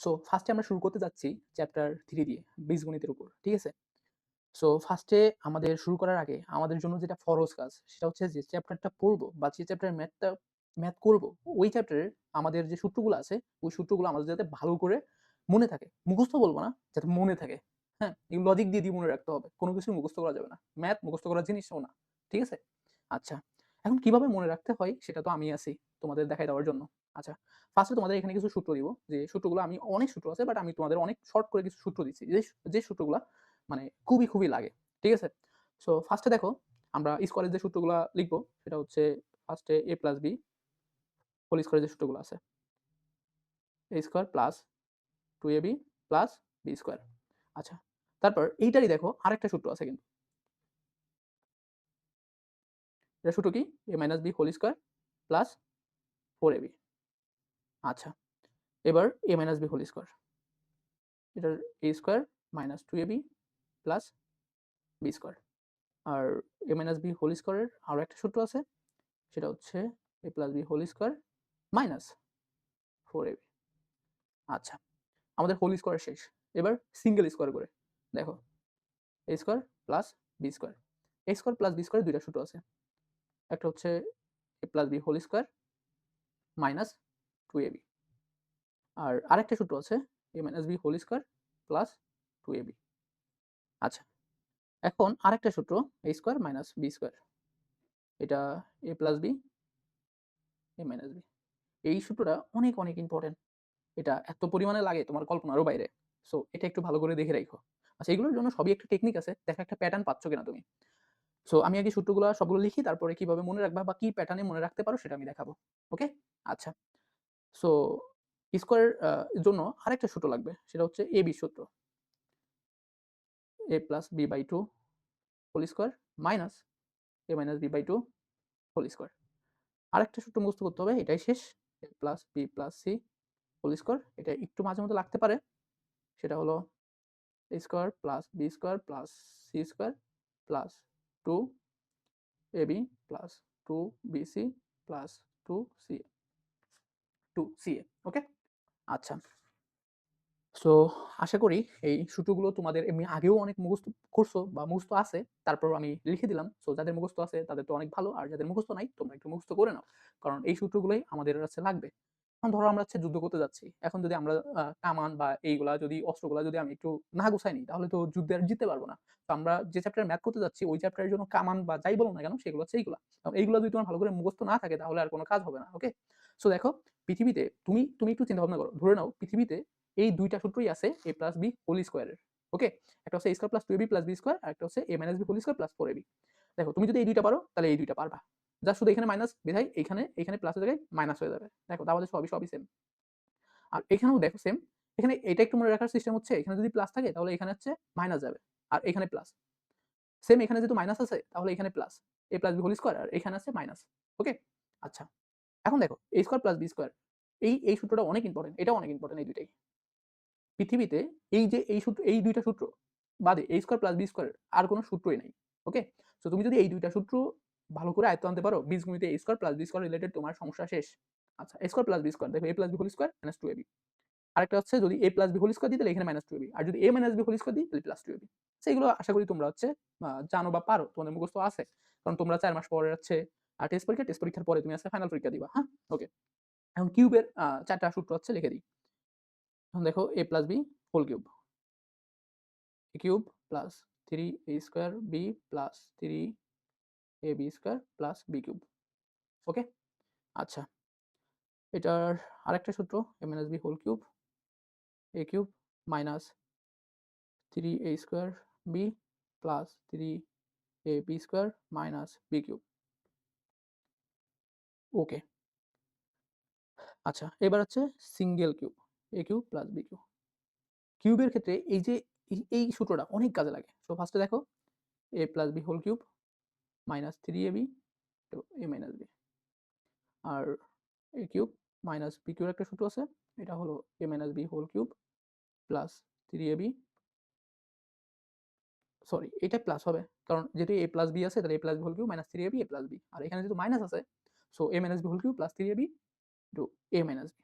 So ফার্স্টে আমরা শুরু করতে যাচ্ছি চ্যাপ্টার থ্রি দিয়ে, বীজগণিতের উপর, ঠিক আছে? সো ফার্স্টে আমাদের শুরু করার আগে আমাদের জন্য যেটা ফরজ কাজ, সেটা হচ্ছে যে চ্যাপ্টারটা পড়ব বা যে চ্যাপ্টারের ম্যাথটা ম্যাথ করব, ওই চ্যাপ্টারের আমাদের যে সূত্রগুলো আছে, ওই সূত্রগুলো আমাদের যাতে ভালো করে মনে থাকে। মুখস্থ বলব না, যাতে মনে থাকে। হ্যাঁ এই লজিক দিয়ে দিয়ে মনে রাখতে হবে। কোনো কিছু মুখস্থ করা যাবে না। ম্যাথ মুখস্থ করার জিনিসও না, ঠিক আছে? আচ্ছা এখন কীভাবে মনে রাখতে হয় সেটা তো আমি আছি তোমাদের দেখাই দেওয়ার জন্য। আচ্ছা ফার্স্টে তোমাদের এখানে কিছু সূত্র দিব, যে সূত্রগুলো আমি, অনেক সূত্র আছে বাট আমি তোমাদের অনেক শর্ট করে কিছু সূত্র দিচ্ছি। যে যে সূত্রগুলো মানে খুবই খুবই লাগে, ঠিক আছে? সো ফার্স্টে দেখো, আমরা স্কোয়ারের যে সূত্রগুলো লিখব, সেটা হচ্ছে ফার্স্টে এ প্লাস বি হোল স্কোয়ারের যে সূত্রগুলো আছে A square plus two A B plus B square আচ্ছা তারপর এইটারই দেখো আরেকটা সূত্র আছে কিন্তু। এটা সূত্র কি? A minus B whole square plus four A B আচ্ছা। এবার A minus B whole square এটার A square minus two A B plus B square R A minus B whole স্কোয়ারের আরও একটা সূত্র আছে, সেটা হচ্ছে A plus B whole square minus four A B আচ্ছা আমাদের হোল স্কোয়ার শেষ। এবার সিঙ্গেল স্কোয়ার করে, দেখো। A square plus B square A square plus B square দুইটা সূত্র আছে। একটা হচ্ছে A plus B whole square minus two আর আরেকটা সূত্র আছে A minus B whole square plus two আচ্ছা এখন আরেকটা সূত্র A square minus B square এটা A plus B A minus B এই সূত্রটা অনেক অনেক ইম্পর্টেন্ট এটা এত পরিমাণে লাগে তোমার কল্পনারও বাইরে। সো এটা একটু ভালো করে দেখে রাখো। আচ্ছা এগুলোর জন্য সবই একটা টেকনিক আছে, দেখা একটা প্যাটার্ন পাচ্ছ কিনা তুমি। সো আমি আগে সূত্রগুলো সবগুলো লিখি, তারপরে কীভাবে মনে রাখবা বা কি প্যাটার্নে মনে রাখতে পারো সেটা আমি দেখাবো। ওকে আচ্ছা। সো স্কোয়ার জন্য আরেকটা সূত্র লাগবে, সেটা হচ্ছে এ বি সূত্র। A plus B by two whole square minus A minus B by two whole square আরেকটা সূত্র মুখস্থ করতে হবে, এটাই শেষ। A plus B plus C whole square এটা একটু মাঝে মধ্যে লাগতে পারে। সেটা হলো A square plus B square plus C square plus two A B plus two B C plus two C two CA okay আচ্ছা। সো আশা করি এই সূত্রগুলো তোমাদের এমনি আগেও অনেক মুখস্থ করছ বা মুখস্থ আছে তারপর আমি লিখে দিলাম। সো যাদের মুখস্থ আছে তাদের তো অনেক ভালো, আর যাদের মুখস্থ নাই তোমরা একটু মুখস্থ করে নাও। কারণ এই সূত্রগুলোই আমাদের কাছে লাগবে। ধরো আমরা হচ্ছে যুদ্ধ করতে যাচ্ছি। এখন যদি আমরা কামান বা এইগুলা যদি, অস্ত্রগুলা যদি আমি একটু না গুছাই নিই, তাহলে তো যুদ্ধে আর জিততে পারব না। তো আমরা যে চ্যাপ্টার ম্যাথ করতে যাচ্ছি, ওই চ্যাপ্টারের জন্য কামান বা যাই বলো না কেন, সেগুলো হচ্ছে এইগুলা। এইগুলো যদি তোমার ভালো করে মুখস্থ না থাকে, তাহলে আর কোনো কাজ হবে না ওকে সো দেখো, পৃথিবীতে তুমি তুমি একটু চিন্তা ভাবনা করো। ধরে নাও, পৃথিবীতে এই দুইটা সূত্রই আছে এ প্লাস বি হোল স্কোয়ারের ওকে একটা হচ্ছে square plus two B plus B square আর একটা হচ্ছে A minus B whole square plus four B দেখো, তুমি যদি এই দুইটা পারো, তাহলে এই দুইটা পারবা। যা শুধু এখানে মাইনাস বেধাই এখানে এখানে প্লাসের জায়গায় মাইনাস হয়ে যাবে। দেখো, তাহলে সবই সবই সেম আর এখানেও দেখো সেম এখানে এটা একটু মনে রাখার সিস্টেম হচ্ছে, এখানে যদি প্লাস থাকে, তাহলে এখানে হচ্ছে মাইনাস যাবে, আর এখানে প্লাস সেম এখানে যেহেতু মাইনাস আছে, তাহলে এখানে plus A plus B whole square আর এখানে আছে মাইনাস ওকে আচ্ছা এখন দেখো A square plus B square এই এই সূত্রটা অনেক ইম্পর্টেন্ট এটাও অনেক ইম্পর্টেন্ট এই দুইটাই। পৃথিবীতে এই যে, এই সূত্র, এই দুইটা সূত্র বাদে A square plus B square আর কোনো সূত্রই নাই ওকে তো তুমি যদি এই দুইটা সূত্র ভালো করে আয়ত্ত আনতে পারো। বীজগণিতে A square plus B square related তোমার সমস্যা শেষ। আচ্ছা A square plus B square দেখো A plus B whole square minus two AB আরেকটা হচ্ছে যদি A plus B whole square দিই, তাহলে এখানে মাইনাস টু এবি আর যদি A minus B whole square দিই, তাহলে প্লাস টু এবি সেইগুলো আশা করি তোমরা হচ্ছে জানো বা পারো, তোমাদের মুখস্থ আছে। কারণ তোমরা চার মাস পরে হচ্ছে টেস্ট পরীক্ষা টেস্ট পরীক্ষার পরে তুমি আছে ফাইনাল পরীক্ষা দিবা হ্যাঁ? ওকে এখন কিউবের চারটা সূত্র হচ্ছে লিখে দিই। এখন দেখো A plus B whole cube cube plus three A square B plus three A B square plus B cube okay আচ্ছা এটার আরেকটা সূত্র A minus B whole cube A cube minus three A square B plus three A B square minus B cube okay আচ্ছা এবার হচ্ছে single cube A cube plus B cube কিউবের ক্ষেত্রে এই যে, এই সূত্রটা অনেক কাজে লাগে। তো ফার্স্টে দেখো A plus B whole cube minus three A B A minus B R A cube minus B cube একটা সূত্র আছে, এটা হলো A minus B whole cube plus three A B sorry এটা প্লাস হবে, কারণ যেহেতু এ প্লাস বি আছে, তাহলে A plus B whole cube minus three A B A plus B আর এখানে যেহেতু মাইনাস আছে so A minus B whole cube plus three A B two A minus B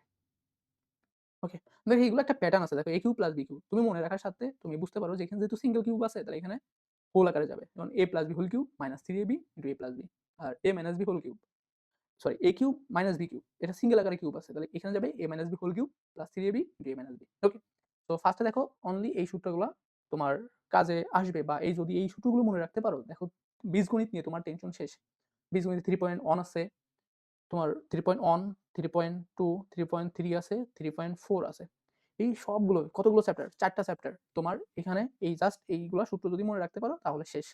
okay দেখো এগুলো একটা প্যাটার্ন আছে, দেখো A cube plus B cube তুমি মনে রাখার সাথে, তুমি বুঝতে পারো যে এখানে যেহেতু সিঙ্গেল কিউব আছে, তাহলে এখানে হোল আকারে যাবে। যেমন A plus B whole cube minus three A B into A plus B R A minus B whole cube sorry A cube minus B cube এটা সিঙ্গেল আকারে কিউব আছে। তাহলে এখানে যাবে A minus B whole cube plus three A B into A minus B okay তো ফার্স্টে দেখো only এই সূত্রগুলো তোমার কাজে আসবে বা এই যদি এই সূত্রগুলো মনে রাখতে পারো, দেখো বীজগণিত নিয়ে তোমার টেনশন শেষ। বীজগণিত থ্রি পয়েন্ট ওয়ান আছে, তোমার three point one three point two three point three আছে থ্রি পয়েন্ট ফোর আছে। এই সবগুলো, কতগুলো চ্যাপ্টার চারটা চ্যাপ্টার তোমার এখানে এই জাস্ট এইগুলো সূত্র যদি মনে রাখতে পারো, তাহলে শেষ।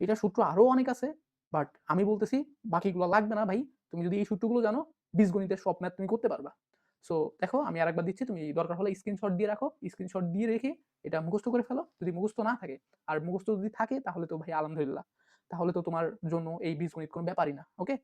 এটা সূত্র আরও অনেক আছে বাট আমি বলতেছি বাকিগুলো লাগবে না ভাই। তুমি যদি এই সূত্রগুলো জানো, বীজগণিতের সব ম্যাথ তুমি করতে পারবা। সো দেখো, আমি আরেকবার দিচ্ছি, তুমি দরকার হলে স্ক্রিনশট দিয়ে রাখো। স্ক্রিনশট দিয়ে রেখে এটা মুখস্থ করে ফেলো। যদি মুখস্থ না থাকে, আর মুখস্থ যদি থাকে, তাহলে তো ভাই আলহামদুলিল্লাহ। তাহলে তো তোমার জন্য এই বীজগণিত কোনো ব্যাপারই না ওকে